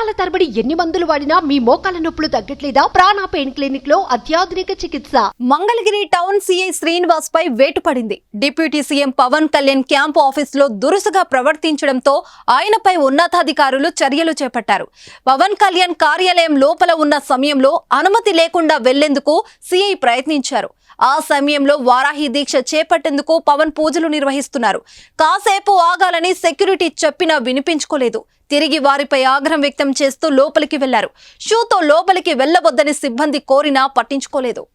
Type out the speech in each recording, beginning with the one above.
సంవత్సరాల తరబడి ఎన్ని మందులు వాడినా మీ మోకాల నొప్పులు తగ్గట్లేదా? ప్రాణ పెయిన్ క్లినిక్లో అత్యాధునిక చికిత్స. మంగళగిరి టౌన్ సీఐ శ్రీనివాస్ పై వేటు పడింది deputy CM Pawan Kalyan camp ఆఫీస్లో దురుసుగా ప్రవర్తించడంతో ఆయనపై ఉన్నతాధికారులు చర్యలు చేపట్టారు. పవన్ కళ్యాణ్ కార్యాలయం లోపల ఉన్న సమయంలో అనుమతి లేకుండా వెళ్ళేందుకు సీఐ ప్రయత్నించారు. ఆ సమయంలో వారాహి దీక్ష చేపట్టేందుకు పవన్ పూజలు నిర్వహిస్తున్నారు. కాసేపు ఆగాలని సెక్యూరిటీ చెప్పినా వినిపించుకోలేదు. తిరిగి వారిపై ఆగ్రహం వ్యక్తం చేస్తూ లోపలికి వెళ్ళారు. షూతో లోపలికి వెళ్ళవద్దని సిబ్బంది కోరినా పట్టించుకోలేదు.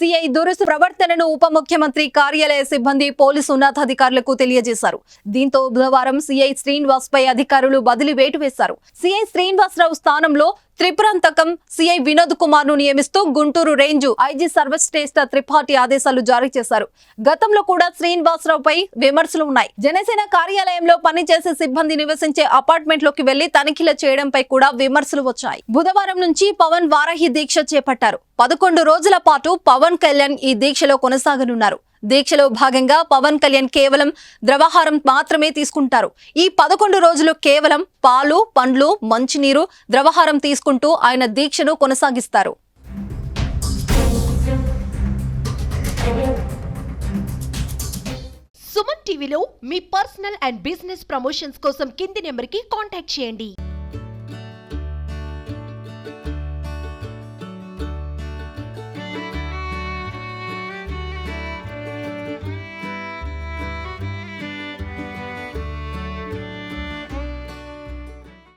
సిఐ దురుసు ప్రవర్తనను ఉప ముఖ్యమంత్రి కార్యాలయ సిబ్బంది పోలీసు ఉన్నతాధికారులకు తెలియజేశారు. దీంతో బుధవారం సిఐ శ్రీనివాస్ పై అధికారులు బదిలీ వేటు వేశారు. సిఐ శ్రీనివాసరావు స్థానంలో త్రిపురాంతకం సిఐ వినోద్ కుమార్ను నియమిస్తూ గుంటూరు రేంజ్ ఐజీ సర్వశ్రేష్ఠ త్రిపాఠి ఆదేశాలు జారీ చేశారు. గతంలో కూడా శ్రీనివాసరావుపై విమర్శలు ఉన్నాయి. జనసేన కార్యాలయంలో పనిచేసే సిబ్బంది నివసించే అపార్ట్మెంట్లోకి వెళ్ళి తనిఖీలు చేయడంపై కూడా విమర్శలు వచ్చాయి. బుధవారం నుంచి పవన్ వారాహి దీక్ష చేపట్టారు. పదకొండు రోజుల పాటు పవన్ కళ్యాణ్ ఈ దీక్షలో కొనసాగనున్నారు. దీక్షలో భాగంగా పవన్ కళ్యాణ్ కేవలం ద్రవాహారం మాత్రమే తీసుకుంటారు. ఈ పదకొండు రోజులు కేవలం పాలు పండ్లు మంచినీరు ద్రవహారం తీసుకుంటూ ఆయన దీక్షను కొనసాగిస్తారు. సుమన్ టీవీలో మీ పర్సనల్ అండ్ బిజినెస్ ప్రమోషన్స్ కోసం కింది నెంబర్కి కాంటాక్ట్ చేయండి.